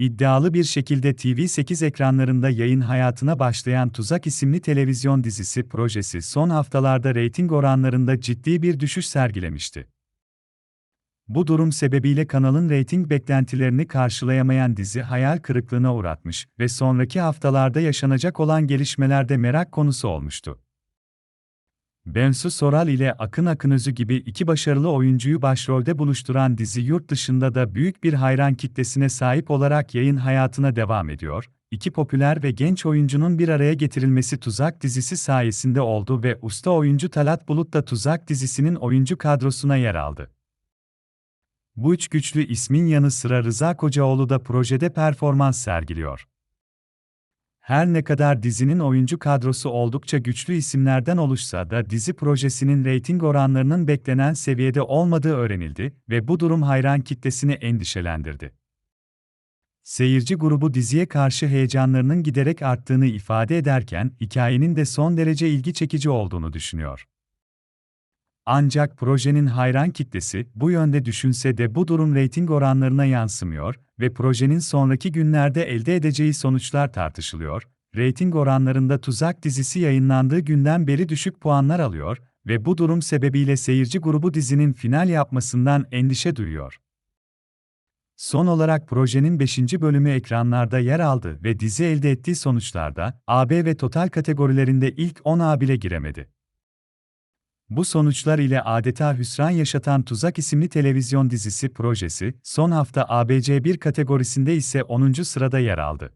İddialı bir şekilde TV8 ekranlarında yayın hayatına başlayan Tuzak isimli televizyon dizisi projesi son haftalarda reyting oranlarında ciddi bir düşüş sergilemişti. Bu durum sebebiyle kanalın reyting beklentilerini karşılayamayan dizi hayal kırıklığına uğratmış ve sonraki haftalarda yaşanacak olan gelişmelerde merak konusu olmuştu. Bensu Soral ile Akın Akınözü gibi iki başarılı oyuncuyu başrolde buluşturan dizi yurt dışında da büyük bir hayran kitlesine sahip olarak yayın hayatına devam ediyor. İki popüler ve genç oyuncunun bir araya getirilmesi Tuzak dizisi sayesinde oldu ve usta oyuncu Talat Bulut da Tuzak dizisinin oyuncu kadrosuna yer aldı. Bu üç güçlü ismin yanı sıra Rıza Kocaoğlu da projede performans sergiliyor. Her ne kadar dizinin oyuncu kadrosu oldukça güçlü isimlerden oluşsa da dizi projesinin reyting oranlarının beklenen seviyede olmadığı öğrenildi ve bu durum hayran kitlesini endişelendirdi. Seyirci grubu diziye karşı heyecanlarının giderek arttığını ifade ederken hikayenin de son derece ilgi çekici olduğunu düşünüyor. Ancak projenin hayran kitlesi bu yönde düşünse de bu durum reyting oranlarına yansımıyor ve projenin sonraki günlerde elde edeceği sonuçlar tartışılıyor. Reyting oranlarında Tuzak dizisi yayınlandığı günden beri düşük puanlar alıyor ve bu durum sebebiyle seyirci grubu dizinin final yapmasından endişe duyuyor. Son olarak projenin 5. bölümü ekranlarda yer aldı ve dizi elde ettiği sonuçlarda AB ve Total kategorilerinde ilk 10'a bile giremedi. Bu sonuçlar ile adeta hüsran yaşatan Tuzak isimli televizyon dizisi projesi, son hafta ABC1 kategorisinde ise 10. sırada yer aldı.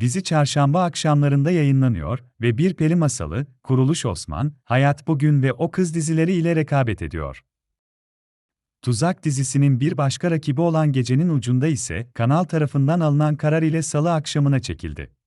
Dizi çarşamba akşamlarında yayınlanıyor ve Bir Peri Masalı, Kuruluş Osman, Hayat Bugün ve O Kız dizileri ile rekabet ediyor. Tuzak dizisinin bir başka rakibi olan Gecenin Ucunda ise kanal tarafından alınan karar ile salı akşamına çekildi.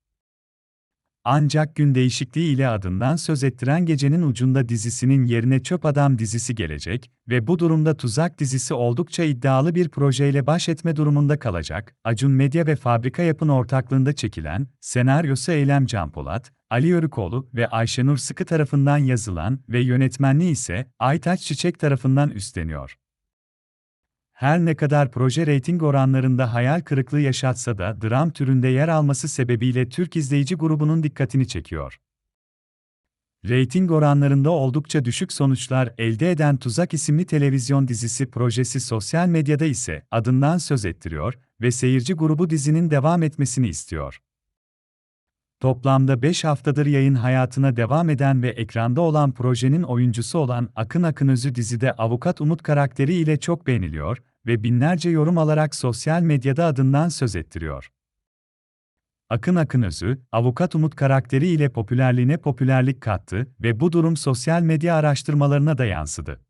Ancak gün değişikliği ile adından söz ettiren Gecenin Ucunda dizisinin yerine Çöp Adam dizisi gelecek ve bu durumda Tuzak dizisi oldukça iddialı bir projeyle baş etme durumunda kalacak. Acun Medya ve Fabrika Yapın ortaklığında çekilen, senaryosu Eylem Can Polat, Ali Yörükoğlu ve Ayşenur Sıkı tarafından yazılan ve yönetmenliği ise Aytaç Çiçek tarafından üstleniyor. Her ne kadar proje reyting oranlarında hayal kırıklığı yaşatsa da dram türünde yer alması sebebiyle Türk izleyici grubunun dikkatini çekiyor. Reyting oranlarında oldukça düşük sonuçlar elde eden Tuzak isimli televizyon dizisi projesi sosyal medyada ise adından söz ettiriyor ve seyirci grubu dizinin devam etmesini istiyor. Toplamda 5 haftadır yayın hayatına devam eden ve ekranda olan projenin oyuncusu olan Akın Akınözü dizide avukat Umut karakteri ile çok beğeniliyor ve binlerce yorum alarak sosyal medyada adından söz ettiriyor. Akın Akınözü, avukat Umut karakteri ile popülerliğine popülerlik kattı ve bu durum sosyal medya araştırmalarına da yansıdı.